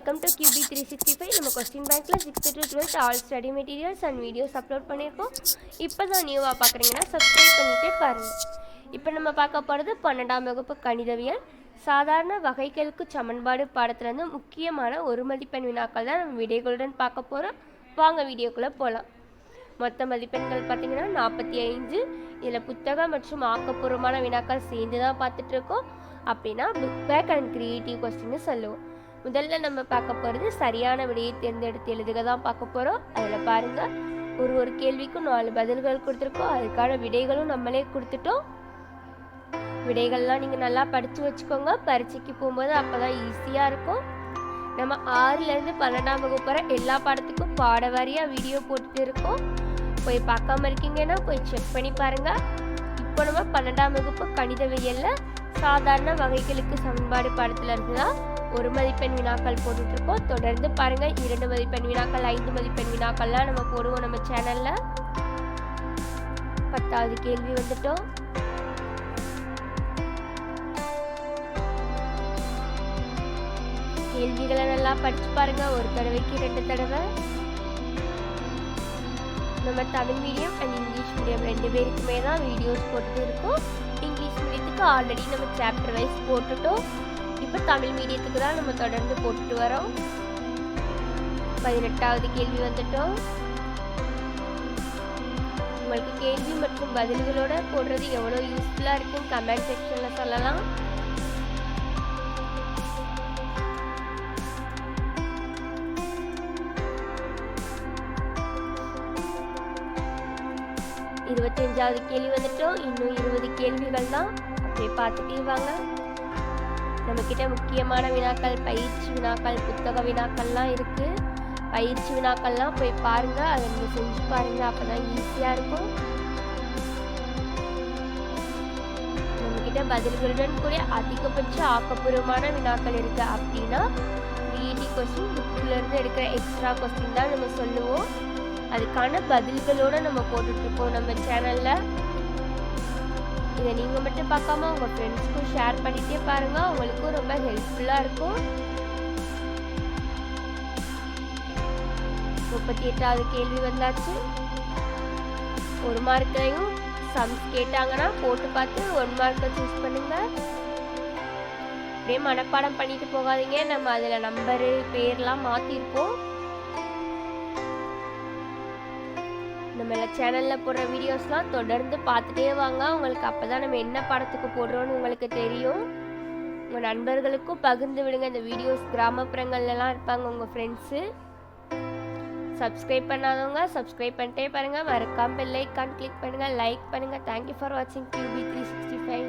Welcome to QB three sixty five நம்ம question பேங்க்கில் sixth to twelfth all study materials and videos upload பண்ணியிருக்கோம் இப்போ தான் நியூவாக பார்க்குறீங்கன்னா சப்ஸ்கிரைப் பண்ணிகிட்டே பாருங்கள் இப்போ நம்ம பார்க்க போகிறது பன்னெண்டாம் வகுப்பு கணிதவியல். சாதாரண வகைகளுக்கு சமன்பாடு பாடத்துலேருந்து முக்கியமான ஒரு மதிப்பெண் வினாக்கள் தான் நம்ம விடைகளுடன் பார்க்க போகிறோம் வாங்க வீடியோக்குள்ளே போகலாம் மொத்த மதிப்பெண்கள் பார்த்தீங்கன்னா நாற்பத்தி ஐந்து. இதில் புத்தகம் மற்றும் ஆக்கப்பூர்வமான வினாக்கள் சேர்ந்து தான் பார்த்துட்ருக்கோம் அப்படின்னா புக் பேக் அண்ட் க்ரியேட்டிவ் கொஸ்டின்னு சொல்லுவோம். முதல்ல நம்ம பார்க்க போகிறது சரியான விடையை தேர்ந்தெடுத்து எழுதுக தான் பார்க்க போகிறோம் அதில் பாருங்கள் ஒரு ஒரு கேள்விக்கும் நாலு பதில்கள் கொடுத்துருக்கோம். அதுக்கான விடைகளும் நம்மளே கொடுத்துட்டோம். விடைகள்லாம் நீங்கள் நல்லா படித்து வச்சுக்கோங்க. பரீட்சைக்கு போகும்போது அப்போ தான் ஈஸியாக இருக்கும். நம்ம ஆறுலேருந்து பன்னெண்டாம் வகுப்பு வரை எல்லா பாடத்துக்கும் பாட வாரியாக வீடியோ போட்டுட்டு இருக்கோம். போய் பார்க்காம இருக்கீங்கன்னா போய் செக் பண்ணி பாருங்கள் இப்போ நம்ம பன்னெண்டாம் வகுப்பு கணிதவியலில் சாதாரண வகைகளுக்கு சமன்பாடு பாடத்தில் இருந்து தான் ஒரு மதிப்பெண் வினாக்கள் போட்டுட்ருக்கோம். தொடர்ந்து பாருங்கள் இரண்டு மதிப்பெண் வினாக்கள் ஐந்து மதிப்பெண் வினாக்கள்லாம் நம்ம போடுவோம் நம்ம சேனலில் பத்தாவது கேள்வி வந்துட்டோம். கேள்விகளை நல்லா படிச்சு பாருங்க. ஒரு தடவைக்கு ரெண்டு தடவை. நம்ம Tamil medium and English medium ரெண்டு பேருக்குமே தான் வீடியோஸ் போட்டு இருக்கோம் இங்கிலீஷ் மீடியத்துக்கு ஆல்ரெடி நம்ம சாப்டர் வைஸ் போட்டுட்டோம். இப்போ தமிழ் மீடியத்துக்கு தான் நம்ம தொடர்ந்து போட்டுட்டு வரோம். பதினெட்டாவது கேள்வி வந்துட்டோம் உங்களுக்கு கேள்வி மற்றும் பதில்களோட போடுறது எவ்வளோ யூஸ்ஃபுல்லாக இருக்குன்னு கமெண்ட் செக்ஷனில் சொல்லலாம். இருபத்தஞ்சாவது கேள்வி வந்துட்டோம் இன்னும் இருபது கேள்விகள் தான் அப்படியே பார்த்துட்டே வாங்க. நம்மக்கிட்ட முக்கியமான வினாக்கள் பயிற்சி வினாக்கள் புத்தக வினாக்கள்லாம் இருக்குது பயிற்சி வினாக்கள்லாம் போய் பாருங்கள் அதை நீங்கள் செஞ்சு பாருங்கள் அப்போ தான் ஈஸியாக இருக்கும். நம்மக்கிட்ட பதில்களுடன் கூடிய அதிகபட்ச ஆக்கப்பூர்வமான வினாக்கள் இருக்குது அப்படின்னா பிஇடி கொஸ்டின் புக்கிலேருந்து எடுக்கிற எக்ஸ்ட்ரா கொஸ்டின் தான் நம்ம சொல்லுவோம். அதுக்கான பதில்களோடு நம்ம போட்டுட்ருக்கோம் நம்ம சேனலில் இதை நீங்கள் மட்டும் பார்க்காம உங்கள் ஃப்ரெண்ட்ஸ்க்கும் ஷேர் பண்ணிகிட்டே பாருங்கள் அவங்களுக்கும் ரொம்ப ஹெல்ப்ஃபுல்லாக இருக்கும். முப்பத்தி எட்டாவது கேள்வி வந்தாச்சு. ஒரு மார்க்கையும் சம்ஸ் கேட்டாங்கன்னா போட்டு பார்த்து ஒன் மார்க்கை சூஸ் பண்ணுங்க. அப்படியே மனப்பாடம் பண்ணிட்டு போகாதீங்க. நம்ம அதில் நம்பரு பேர்லாம் மாற்றிருப்போம் நம்ம சேனலில் போடுற வீடியோஸ்லாம் தொடர்ந்து பார்த்துட்டே வாங்க. உங்களுக்கு அப்போ தான் நம்ம என்ன படத்துக்கு போடுறோன்னு உங்களுக்கு தெரியும். உங்கள் நண்பர்களுக்கும் பகிர்ந்து விடுங்க. இந்த வீடியோஸ் கிராமப்புறங்கள்லாம் இருப்பாங்க உங்கள் ஃப்ரெண்ட்ஸு சப்ஸ்கிரைப் பண்ணாதவங்க சப்ஸ்கிரைப் பண்ணிட்டே பாருங்கள் மறக்காமல் பெல் ஐக்கான் கிளிக் பண்ணுங்கள் லைக் பண்ணுங்கள் தேங்க்யூ ஃபார் வாட்சிங் கியூபி த்ரீ சிக்ஸ்டி ஃபைவ்